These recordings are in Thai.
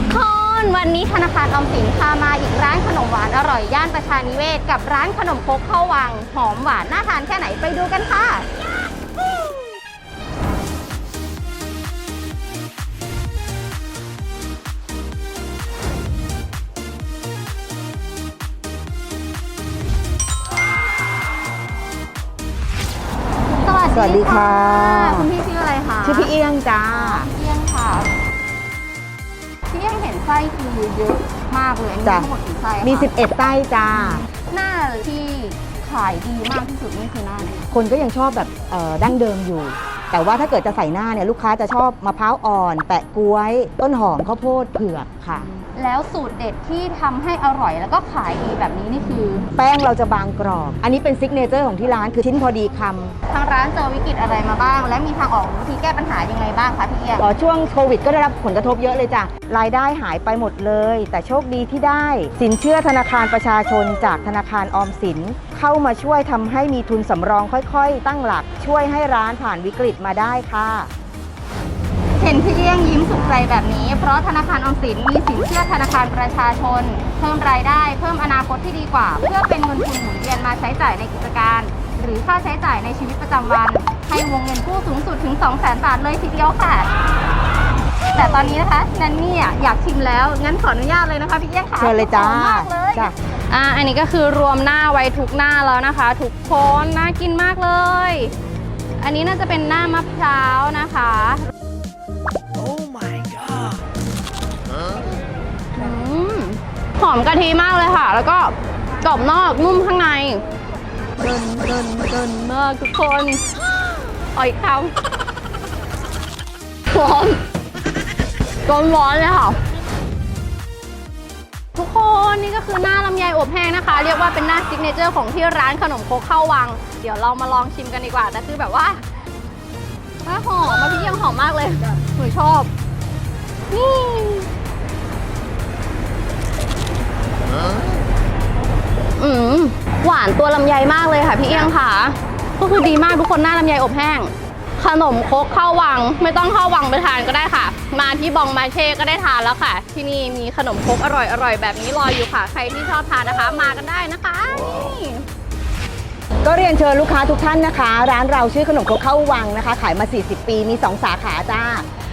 กคนวันนี้ธนาคารออมสินพามาอีกร้านขนมหวานอร่อยย่านประชานิเวศ กับร้านขนมครกข้าววัง หอมหวานน่าทานแค่ไหนไปดูกันค่ะ สวัสดีค่ะ คุณพี่ชื่ออะไรคะ ชื่อพี่เอี้ยงจ้า ส้คือเยอะมากเลยอันนี้จ้ะ ทั้งหมดกี่ไส้คะมี 11ไส้จ้า หน้าที่ขายดีมากที่สุดนี่คือหน้าไหนคนก็ยังชอบแบบเอ่อดั้งเดิมอยู่ แต่ว่าถ้าเกิดจะใส่หน้าเนี่ยลูกค้าจะชอบมะพร้าวอ่อน แปะกล้วย ต้นหอมข้าวโพดเผือกค่ะ แล้วสูตรเด็ดที่ทำให้อร่อยแล้วก็ขายดีแบบนี้นี่คือแป้งเราจะบางกรอบ อันนี้เป็นซิกเนเจอร์ของที่ร้านคือชิ้นพอดีคำ ทางร้านเจอวิกฤตอะไรมาบ้าง และมีทางออกวิธีแก้ปัญหายังไงบ้างคะพี่เอี้ยงต่อช่วงโควิดก็ได้รับผลกระทบเยอะเลยจ้ะ รายได้หายไปหมดเลย แต่โชคดีที่ได้ สินเชื่อธนาคารประชาชนจากธนาคารออมสิน เข้ามาช่วยทำให้มีทุนสำรองค่อยๆ ตั้งหลัก ช่วยให้ร้านผ่านวิกฤตมาได้ค่ะเห็นพี่เอี้ยงยิ้มสุขใจแบบนี้ เพราะธนาคารออมสินมีสินเชื่อธนาคารประชาชน เพิ่มรายได้ เพิ่มอนาคตที่ดีกว่า เพื่อเป็นเงินทุนหมุนเวียนมาใช้จ่ายในกิจการ หรือค่าใช้จ่ายในชีวิตประจำวัน ให้วงเงินกู้สูงสุดถึง 2 0 0 0 0 0 บาทเลยทีเดียวค่ะ แต่ตอนนี้นะคะแนนนี่อะอยากชิมแล้ว งั้นขออนุญาตเลยนะคะพี่เอี้ยงค่ะเชิญเลยจ้าหอมมากเลยจ้ะอ่าอันนี้ก็คือรวมหน้าไว้ทุกหน้าแล้วนะคะ ทุกคนน่ากินมากเลย อันนี้น่าจะเป็นหน้ามะพร้าวนะคะอืมหอมกะทิมากเลยค่ะ แล้วก็กรอบนอกนุ่มข้างในเดินเดินเดินมากทุกคนอ่อยคำหอมร้อน ร้อนๆเลยค่ะ ทุกคนนี่ก็คือหน้าลำไยอบแห้งนะคะ เรียกว่าเป็นหน้าซิกเนเจอร์ของที่ร้านขนมโคกข้าววัง เดี๋ยวเรามาลองชิมกันดีกว่าแต่คือแบบว่าว่าหอมมาพี่ยังหอมมากเลยหนูชอบนี่อืมหวานตัวลำไยมากเลยค่ะพี่เอียงค่ะ ก็คือดีมากทุกคนหน้าลำไยอบแห้ง ขนมครกข้าววัง ไม่ต้องเข้าวังไปทานก็ได้ค่ะ มาที่บองมาเช่ก็ได้ทานแล้วค่ะ ที่นี่มีขนมครกอร่อยอร่อยๆ แบบนี้รออยู่ค่ะ ใครที่ชอบทานนะคะ มากันได้นะคะนี่ก็เรียนเชิญลูกค้าทุกท่านนะคะ ร้านเราชื่อขนมครกข้าววังนะคะ ขายมา 40 ปีมี 2 สาขาจ้า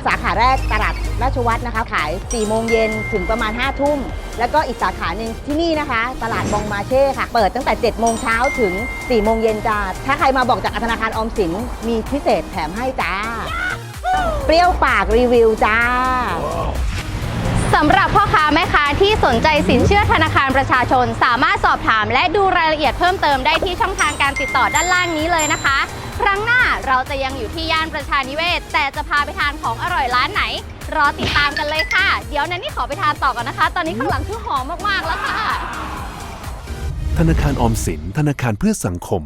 สาขาแรกตลาดราชวัฒน์นะคะ ขาย 4 โมงเย็นถึงประมาณ 5 ทุ่ม แล้วก็อีกสาขาหนึ่งที่นี่นะคะ ตลาดบองมาเช่ค่ะ เปิดตั้งแต่ 7 โมงเช้าถึง 4 โมงเย็นจ้า ถ้าใครมาบอกจากธนาคารออมสิน มีพิเศษแถมให้จ้า เปรี้ยวปากรีวิวจ้า สำหรับพ่อค้าแม่ค้าที่สนใจสินเชื่อธนาคารประชาชน สามารถสอบถามและดูรายละเอียดเพิ่มเติมได้ที่ช่องทางการติดต่อด้านล่างนี้เลยนะคะ ครั้งหน้าเราจะยังอยู่ที่ย่านประชานิเวศ แต่จะพาไปทานของอร่อยร้านไหน รอติดตามกันเลยค่ะ เดี๋ยวนันนี่ขอไปทานต่อกันนะคะ ตอนนี้ข้างหลังคือหอมมากๆแล้วค่ะ ธนาคารออมสิน ธนาคารเพื่อสังคม